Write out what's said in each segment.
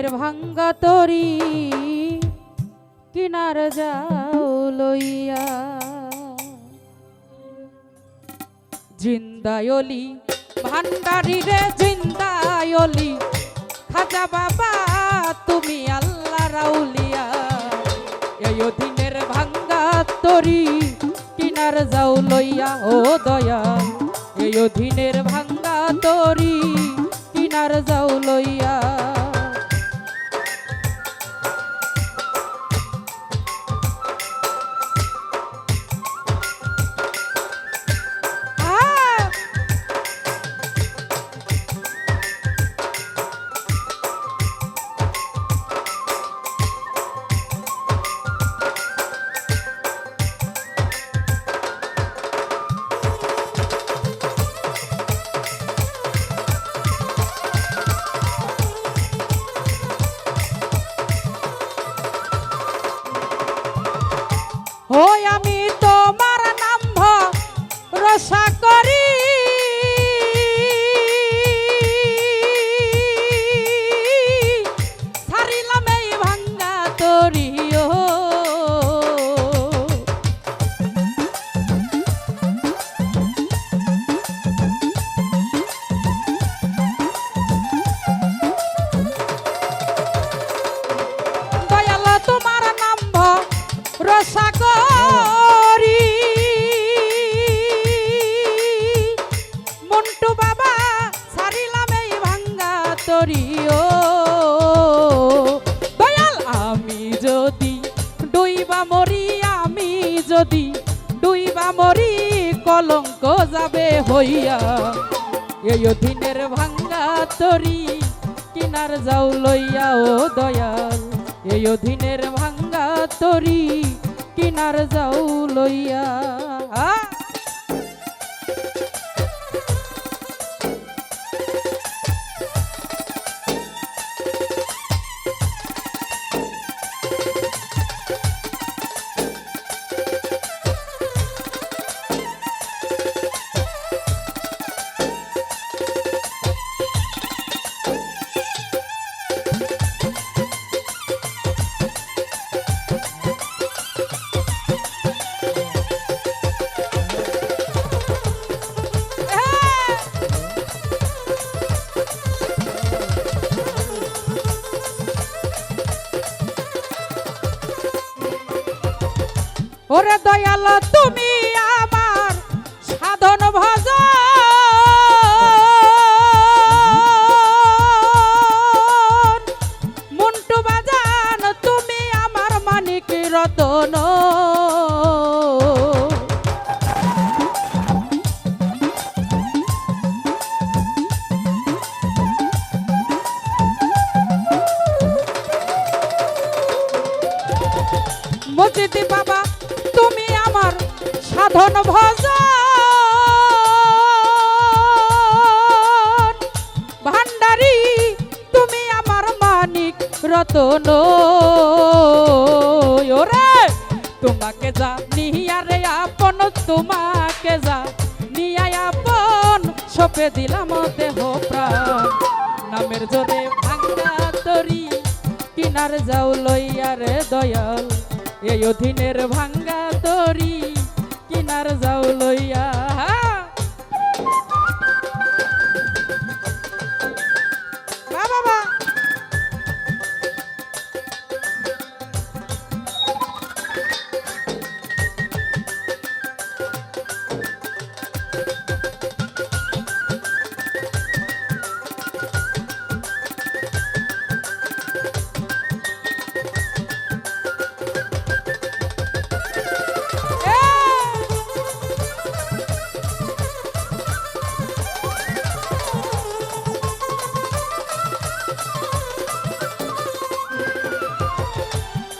দিনের ভাঙ্গা তরি কিনার যাও লইয়া। জিন্দায়লি, ভান্ডারি রে জিন্দায়লি, খাজা বাবা, তুমি আল্লাহ রাউলিয়া। এই দিনের ভাঙ্গা তরি কিনার যাও লইয়া, ও দয়া এই দিনের ভাঙ্গা তরি কিনার যাও লইয়া। তরিও দয়াল, আমি যদি ডুইবা মরি, আমি যদি ডুইবা মরি, কলঙ্ক যাবে হইয়া। এই দিনের ভাঙ্গা তরি কিনার যাও লইয়া ও দয়াল। এই দিনের ভাঙ্গা তরি কিনার যাও লইয়া। ওরে দয়াল তুমি আমার সাধন ভজ সাধন ভজ ভান্ডারি তুমি আমার মানিক রতন। ওরে, তোমাকে যা নিয়ারে আপন, তোমাকে যা নিয়ায় আপন, সপে দিলাম দেহ প্রাণ। নামের জোরে ভাঙ্গা তরি, কিনার যাও লইয়া রে দয়াল। এই অধীনের ভাঙ্গা তরি কিনার যাও লইয়া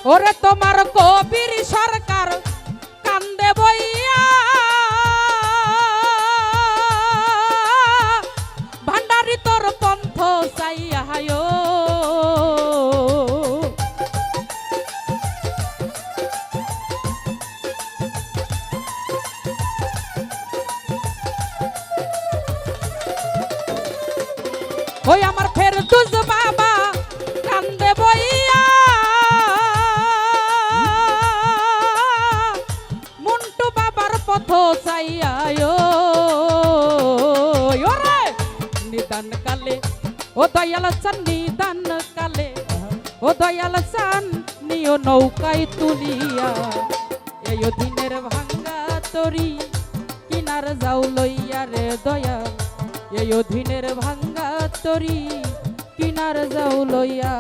ওরে তোমার কবির সরকার কান্দে বইয়া। ভান্ডারি তোর পন্থ চাইয়া হায়ো। ওই আমার ফের দুজ দয়াল চান দান কালে, ও দয়াল চান নিও নৌকায় তুলিয়া। এই দিনের ভাঙ্গা তরি কিনার যাও লইয়া রে দয়া, এই দিনের ভাঙ্গা তরি কিনার যাও লইয়া।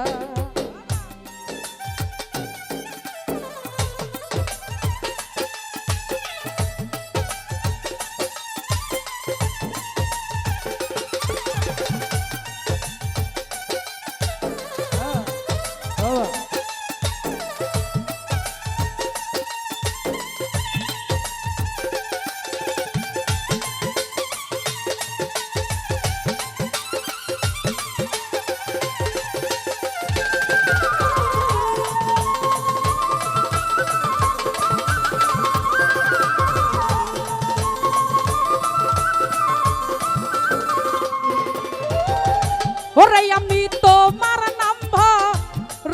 ওরে আমি তোমার নাম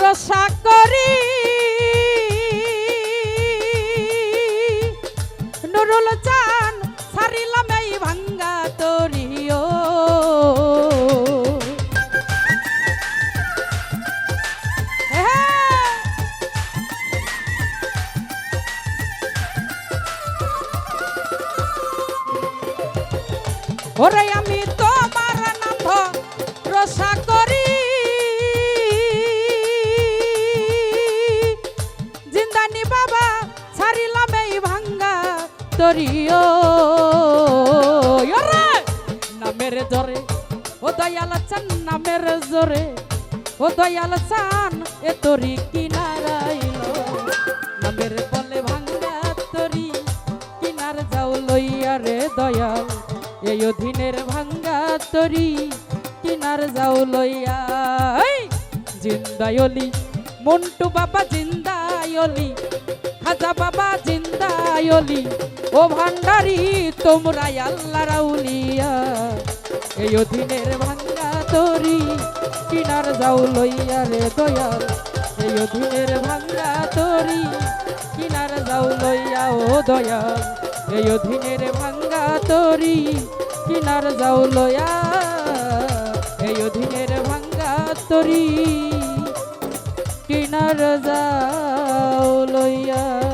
রসা করি। নুরুল চান সারিলাম এই ভাঙ্গা তরিও। হ্যাঁ। ওরে আমি ওরে নামের জোরে, ও দয়াল চান নামের জোরে, ও দয়াল চান এ তরি কিনারাইল। নামের বলে ভাঙ্গা তরি, কিনার যাও লইয়া রে দয়াল। এই অধীনের ভাঙ্গা তরি, কিনার যাও লইয়া। জিন্দায়লি, মন্টু বাবা জিন্দায়লি খাজা বাবা জিন্দায়লি, ও ভান্ডারি তোমরা আল্লাহ রাউলিয়া। এই অধীনের ভাঙ্গা তরি কিনার যাও লইয়া রে দয়াল। এই অধীনের ভাঙ্গা তরি কিনার যাও লইয়া ও দয়াল। এই অধীনের ভাঙ্গা তরি কিনার যাও লইয়া। এই অধীনের ভাঙ্গা তরি কিনার যাও লইয়া